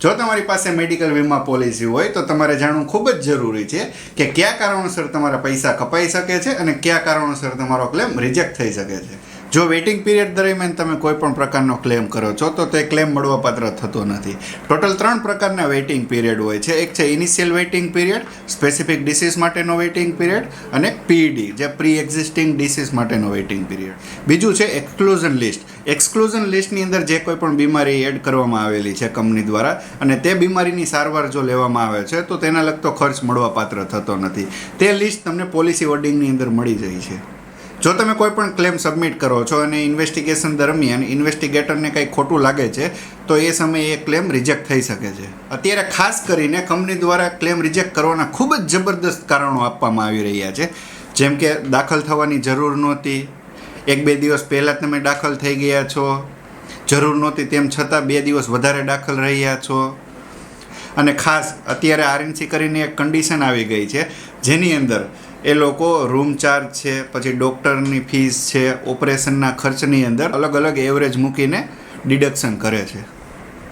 જો તમારી પાસે મેડિકલ વીમા પોલિસી હોય તો તમારે જાણવું ખૂબ જ જરૂરી છે કે કયા કારણોસર તમારા પૈસા કપાઈ શકે છે અને કયા કારણોસર તમારો ક્લેમ રિજેક્ટ થઈ શકે છે. જો વેઇટિંગ પીરિયડ દરમિયાન તમે કોઈ પણ પ્રકારનો ક્લેમ કરો છો, તો તે ક્લેમ મળવાપાત્ર થતો નથી. ટોટલ ત્રણ પ્રકારના વેઇટિંગ પીરિયડ હોય છે. એક છે initial waiting period specific disease માટેનો વેઇટિંગ પીરિયડ અને પીડી જે પ્રી એક્ઝિસ્ટિંગ ડિસીઝ માટેનો વેઇટિંગ પીરિયડ બીજું છે એક્સક્લુઝન લિસ્ટ એક્સક્લુઝન લિસ્ટની અંદર જે કોઈ પણ બીમારી એડ કરવામાં આવેલી છે કંપની દ્વારા અને તે બીમારીની સારવાર જો લેવામાં આવે છે, તો તેના લગતો ખર્ચ મળવાપાત્ર થતો નથી. તે લિસ્ટ તમને પોલિસી વર્ડિંગની અંદર મળી જાય છે. જો તમે કોઈ પણ ક્લેમ સબમિટ કરો છો અને ઇન્વેસ્ટિગેશન દરમિયાન ઇન્વેસ્ટિગેટરને કંઈ ખોટું લાગે છે, તો એ સમયે એ ક્લેમ રિજેક્ટ થઈ શકે છે. અત્યારે ખાસ કરીને કંપની દ્વારા ક્લેમ રિજેક્ટ કરવાના ખૂબ જ જબરદસ્ત કારણો આપવામાં આવી રહ્યા છે. જેમ કે દાખલ થવાની જરૂર નહોતી એક બે દિવસ પહેલાં તમે દાખલ થઈ ગયા છો. જરૂર નહોતી તેમ છતાં બે દિવસ વધારે દાખલ રહ્યા છો. અને ખાસ અત્યારે આરએનસી કરીને એક કન્ડિશન આવી ગઈ છે, જેની અંદર એ લોકો રૂમ ચાર્જ છે, પછી ડૉક્ટરની ફીસ છે ઓપરેશનના ખર્ચની અંદર અલગ અલગ એવરેજ મૂકીને ડિડક્શન કરે છે.